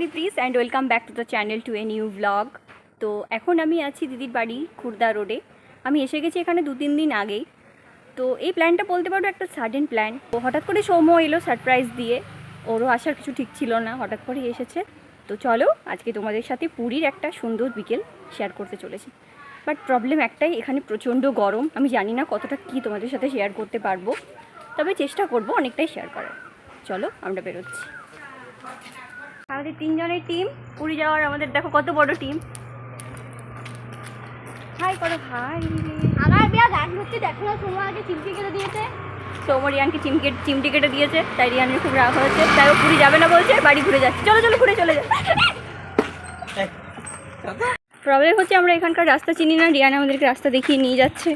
Bangali please and welcome back to the channel to a new blog তো এখন আমি আছি দিদির বাড়ি, খুর্দা রোডে। আমি এসে গেছি এখানে দু তিন দিন আগেই। তো এই প্ল্যানটা বলতে পারো একটা সাডেন প্ল্যান তো হঠাৎ করে সৌম্য এলো সারপ্রাইজ দিয়ে। ওরও আসার কিছু ঠিক ছিল না, হঠাৎ করে এসেছে। তো চলো, আজকে তোমাদের সাথে পুরীর একটা সুন্দর বিকেল শেয়ার করতে চলেছি। বাট প্রবলেম একটাই, এখানে প্রচণ্ড গরম। আমি জানি না কতটা কি তোমাদের সাথে শেয়ার করতে পারব। তবে চেষ্টা করব অনেকটাই শেয়ার করার। চলো, আমরা বেরোচ্ছি। আমাদের তিনজনের টিম পুরী যাওয়ার আমাদের দেখো কত বড় টিম হাই করো হাই আমার বিয়া গান ধরতে দেখো না সময় আগে চিমটি কেটে দিয়েছে। সৌম্য রিয়ানকে চিমকে চিমটি কেটে দিয়েছে তাই রিয়ানের খুব রাগ হয়েছে। তাই ও পুরী যাবে না বলছে বাড়ি ঘুরে যাচ্ছে। চলো চলো ঘুরে চলে যাবে প্রবলেম হচ্ছে আমরা এখানকার রাস্তা চিনি না রিয়ান আমাদেরকে রাস্তা দেখিয়ে নিয়ে যাচ্ছে।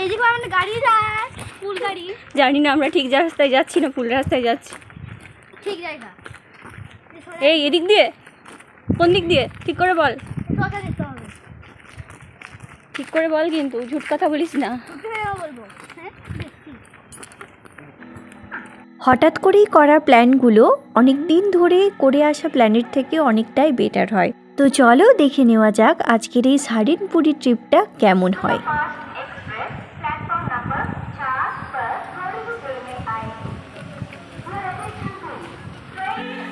এই দিকে আমাদের গাড়ি যায় ফুল গাড়ি। জানি না আমরা ঠিক রাস্তায় যাচ্ছি না ফুল রাস্তায় যাচ্ছি। ঠিক জায়গা। এই এদিক দিয়ে। কোন দিক দিয়ে? ঠিক করে বল। হবে। ঠিক করে বল কিন্তু ঝুট কথা বলিস না। হ্যাঁ বলব হঠাৎ করেই করা প্ল্যানগুলো অনেক দিন ধরে করে আসা প্ল্যানের থেকে অনেকটাই বেটার হয়। তো চলো দেখে নেওয়া যাক আজকের এই সারিন পুরী ট্রিপটা কেমন হয়।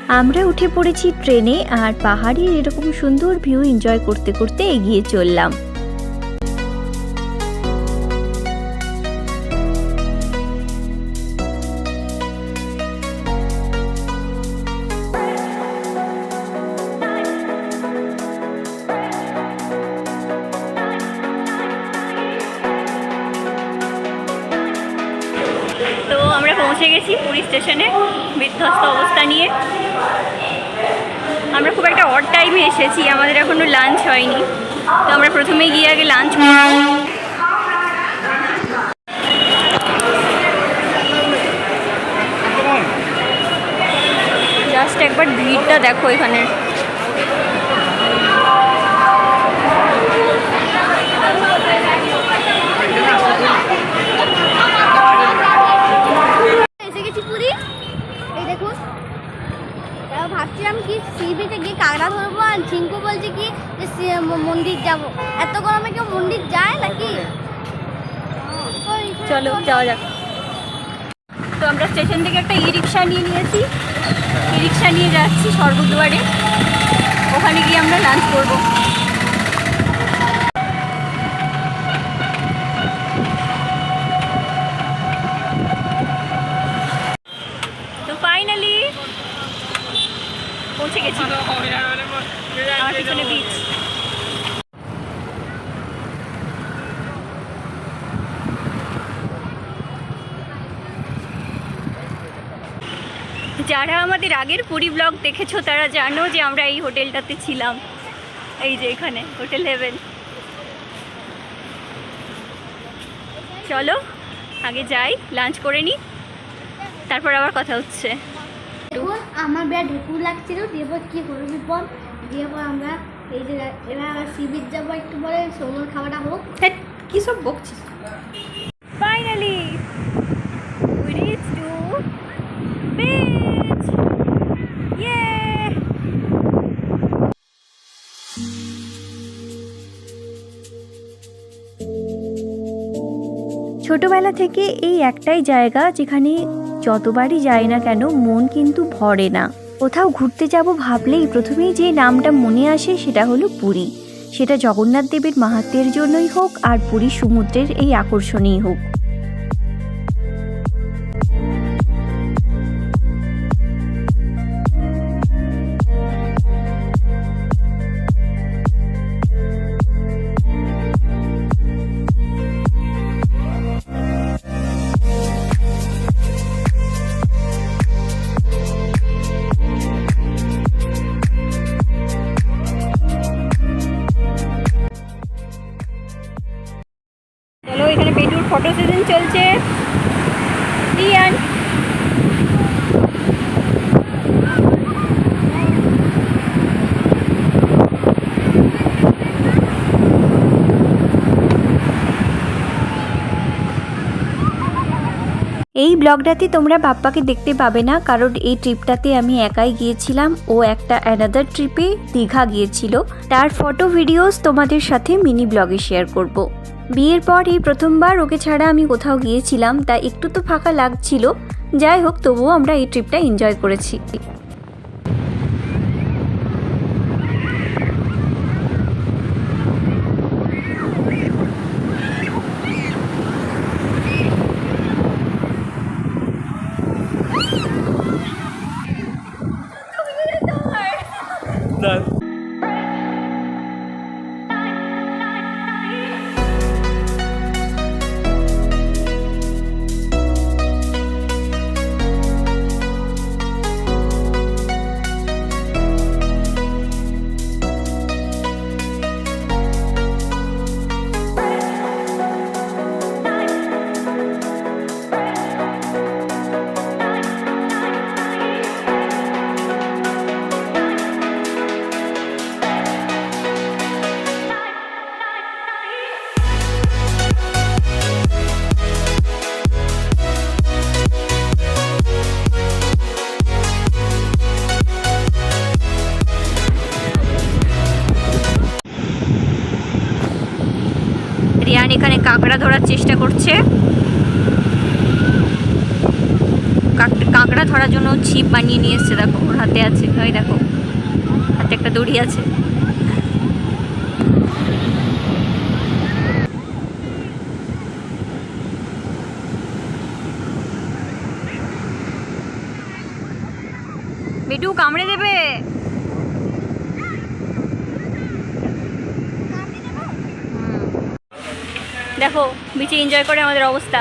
আমরা উঠে পড়েছি ট্রেনে আর পাহাড়ের এরকম সুন্দর ভিউ এনজয় করতে করতে এগিয়ে চললাম। অড টাইমে এসেছি, আমাদের এখনও লাঞ্চ হয়নি। তো আমরা প্রথমে গিয়ে আগে লাঞ্চ জাস্ট একবার ভিড়টা দেখো এখানে। এসে গেছি পুরী। এই দেখুন। ভাবছিলাম কি সি বিচে গিয়ে কাঁকড়া ধরবো আর ঝিঙ্কু বলছে কি যে মন্দির যাব। এত গরমে কেউ মন্দির যায় নাকি? ওই, চলো যাওয়া যাক। তো আমরা স্টেশন থেকে একটা ই রিক্সা নিয়ে নিয়েছি। ই রিক্সা নিয়ে যাচ্ছি সর্বদুয়ারে ওখানে গিয়ে আমরা লাঞ্চ করব তো ফাইনালি পৌঁছে গেছি আমার পিছনে বিচ যারা আমাদের আগের পুরী ব্লগ দেখেছ, তারা জানো যে আমরা এই হোটেলটাতে ছিলাম। এই যে এখানে, হোটেল হেভেন। চলো, আগে যাই, লাঞ্চ করে নিই তারপর আবার কথা হচ্ছে। আমার বিরাট ঢেকুর লাগছিল দিয়ে পর কী করব বিপদ। দিয়ে পর আমরা এই যে এবার আবার সি যাব একটু পরে সমুদ্র খাওয়াটা হোক। হ্যাঁ কী সব বকছিস? ফাইনালি ছোটবেলা থেকে এই একটাই জায়গা যেখানে যতবারই যাই না কেন, মন কিন্তু ভরে না। কোথাও ঘুরতে যাব ভাবলেই প্রথমেই যে নামটা মনে আসে সেটা হলো পুরী। সেটা জগন্নাথ দেবের মাহাত্মের জন্যই হোক আর পুরী সমুদ্রের এই আকর্ষণেই হোক। এখানে পেটুর ফটো সিজন চলছে। এই ব্লগটাতে তোমরা বাপ্পাকে দেখতে পাবে না, কারণ এই ট্রিপটাতে আমি একাই গিয়েছিলাম। ও একটা অ্যানাদার ট্রিপে দীঘা গিয়েছিল। তার ফটো ভিডিওস তোমাদের সাথে মিনি ব্লগে শেয়ার করব। বিয়ের পর এই প্রথমবার ওকে ছাড়া আমি কোথাও গিয়েছিলাম, তা একটু তো ফাঁকা লাগছিল। যাই হোক, তবুও আমরা এই ট্রিপটা এনজয় করেছি। রিয়ান এখানে কাঁকড়া ধরার চেষ্টা করছে। কাক- কাঁকড়া ধরার জন্য ছিপ বানিয়ে নিয়ে এসছে, দেখো, ওর হাতে আছে ওই দেখো, হাতে একটা দড়ি আছে বেটু কামড়ে দেবে দেখো বিচে এনজয় করে আমাদের অবস্থা।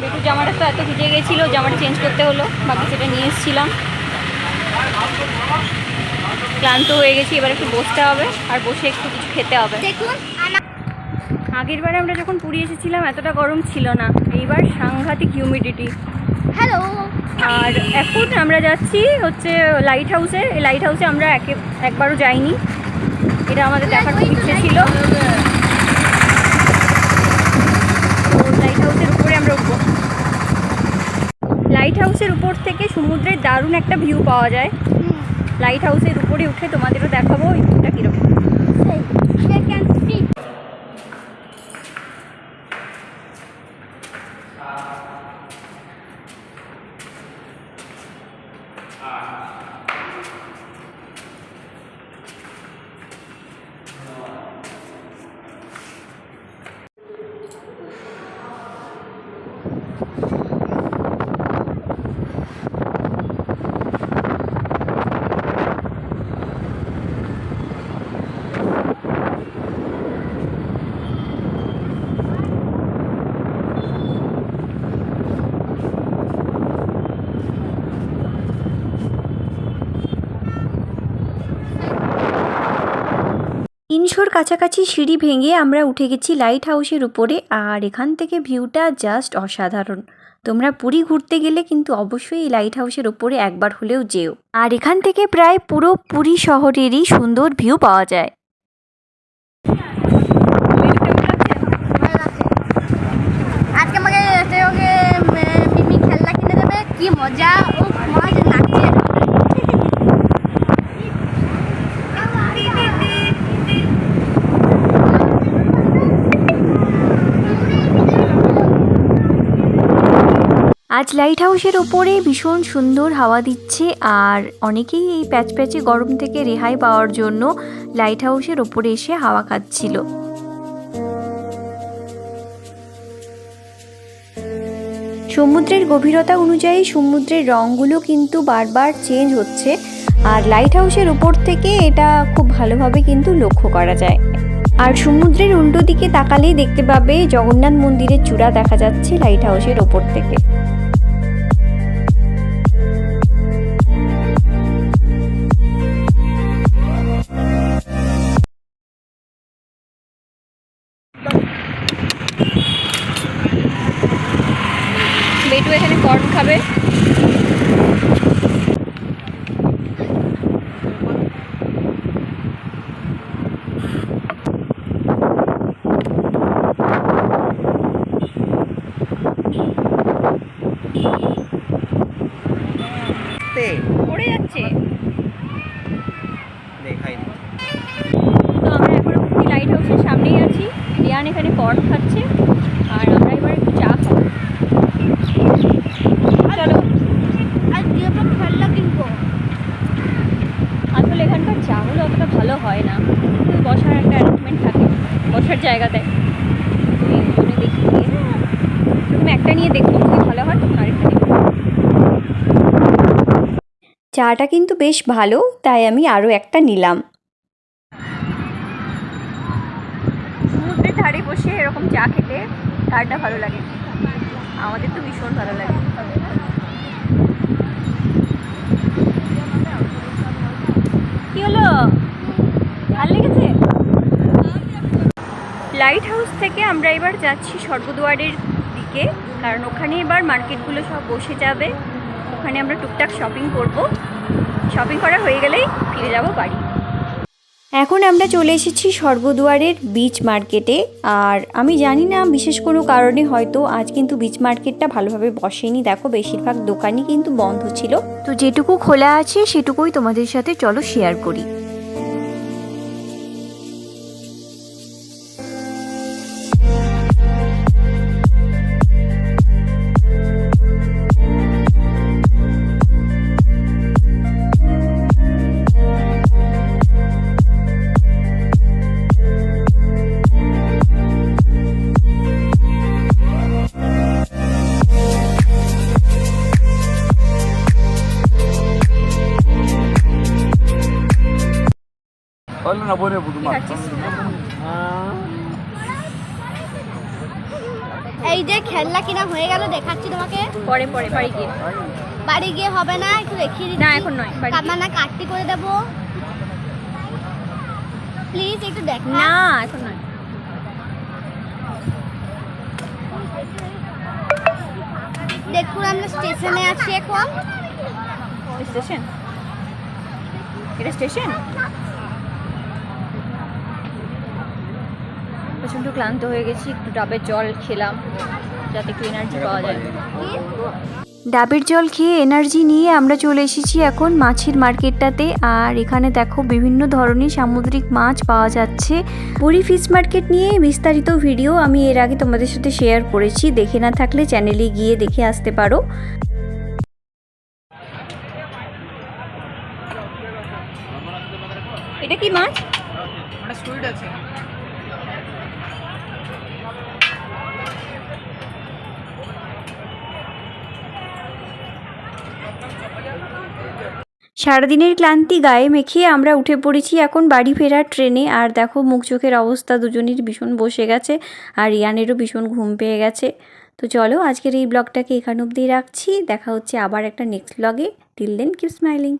বেটু জামাটা তো এত ভিজে গেছিল জামাটা চেঞ্জ করতে হলো বাকি সেটা নিয়ে এসেছিলাম। ক্লান্ত হয়ে গেছি এবার একটু বসতে হবে আর বসে একটু কিছু খেতে হবে। আগের বারে আমরা যখন পুরী এসেছিলাম এতটা গরম ছিল না এইবার সাংঘাতিক হিউমিডিটি হ্যালো আর এখন আমরা যাচ্ছি হচ্ছে লাইট হাউসে এই লাইট হাউসে আমরা একে একবারও যাইনি। এটা আমাদের দেখার খুব ইচ্ছে ছিল লাইট হাউসের উপরে আমরা উঠবো লাইট হাউসের উপর থেকে সমুদ্রের দারুণ একটা ভিউ পাওয়া যায়। লাইট হাউসের উপরে উঠে তোমাদেরও দেখাবো এই ভিউটা কীরকম তিনশোর কাছাকাছি সিঁড়ি ভেঙে আমরা উঠে গেছি লাইট হাউসের উপরে। আর এখান থেকে ভিউটা জাস্ট অসাধারণ। তোমরা পুরী ঘুরতে গেলে কিন্তু অবশ্যই এই লাইট হাউসের ওপরে একবার হলেও যেও। আর এখান থেকে প্রায় পুরো পুরী শহরেরই সুন্দর ভিউ পাওয়া যায়। আজকে আমাকে কি মজা ও মা যে নাচছে আজ লাইট হাউসের ওপরে ভীষণ সুন্দর হাওয়া দিচ্ছে আর অনেকেই এই প্যাচ প্যাচে গরম থেকে রেহাই পাওয়ার জন্য লাইট হাউসের ওপরে এসে হাওয়া খাচ্ছিল। সমুদ্রের গভীরতা অনুযায়ী সমুদ্রের রঙগুলো কিন্তু বারবার চেঞ্জ হচ্ছে আর লাইট হাউসের উপর থেকে এটা খুব ভালোভাবে কিন্তু লক্ষ্য করা যায়। আর সমুদ্রের উল্টো দিকে তাকালেই দেখতে পাবে জগন্নাথ মন্দিরের চূড়া দেখা যাচ্ছে লাইট হাউসের ওপর থেকে। এখানকার চাগুলো অতটা ভালো হয় না। বসার একটা অ্যারেঞ্জমেন্ট থাকে বসার জায়গাতে। তো এই জন্য দেখি তুমি একটা নিয়ে দেখো যদি ভালো হয় আরেকটা দেখো চাটা কিন্তু বেশ ভালো তাই আমি আরও একটা নিলাম। সমুদ্রের ধারে বসে এরকম চা খেতে কারটা ভালো লাগে। আমাদের তো ভীষণ ভালো লাগে কি হলো ভালো লেগেছে লাইট হাউস থেকে আমরা এবার যাচ্ছি স্বর্গদুয়ারের দিকে, কারণ ওখানে এবার মার্কেটগুলো সব বসে যাবে। ওখানে আমরা টুকটাক শপিং করব। শপিং করা হয়ে গেলেই ফিরে যাব বাড়ি। এখন আমরা চলে এসেছি স্বর্গদুয়ারের বিচ মার্কেটে আর আমি জানি না বিশেষ কোনো কারণে হয়তো আজ কিন্তু বিচ মার্কেটটা ভালোভাবে বসেনি। দেখো বেশিরভাগ দোকানই কিন্তু বন্ধ ছিল। তো যেটুকু খোলা আছে সেটুকুই তোমাদের সাথে চলো শেয়ার করি। Yarın abone buldum. এই যে খেলনা কিনা হয়ে গেল দেখাচ্ছি তোমাকে। পরে পরে বাড়ি গিয়ে। বাড়ি গিয়ে হবে না একটু দেখিয়ে দিই না এখন নয় কামনা না কাটতি করে দেবো। প্লিজ একটু দেখ। না এখন নয়। দেখুন আমরা স্টেশনে আছি এখন। স্টেশন? এটা স্টেশন? প্রচণ্ড ক্লান্ত হয়ে গেছি একটু ডাবের জল খেলাম যাতে একটু এনার্জি পাওয়া যায়। ডাবের জল খেয়ে এনার্জি নিয়ে আমরা চলে এসেছি এখন মাছের মার্কেটটাতে আর এখানে দেখো বিভিন্ন ধরনের সামুদ্রিক মাছ পাওয়া যাচ্ছে। পুরী ফিশ মার্কেট নিয়ে বিস্তারিত ভিডিও আমি এর আগে তোমাদের সাথে শেয়ার করেছি দেখে না থাকলে চ্যানেলে গিয়ে দেখে আসতে পারো। এটা কি মাছ? আছে। সারাদিনের ক্লান্তি গায়ে মেখে আমরা উঠে পড়েছি এখন বাড়ি ফেরার ট্রেনে। আর দেখো, মুখ চোখের অবস্থা দুজনের ভীষণ বসে গেছে আর ইয়ানেরও ভীষণ ঘুম পেয়ে গেছে। তো চলো, আজকের এই ব্লগটাকে এখান অবধি রাখছি। দেখা হচ্ছে আবার একটা নেক্সট ব্লগে টিল দেন কিপ স্মাইলিং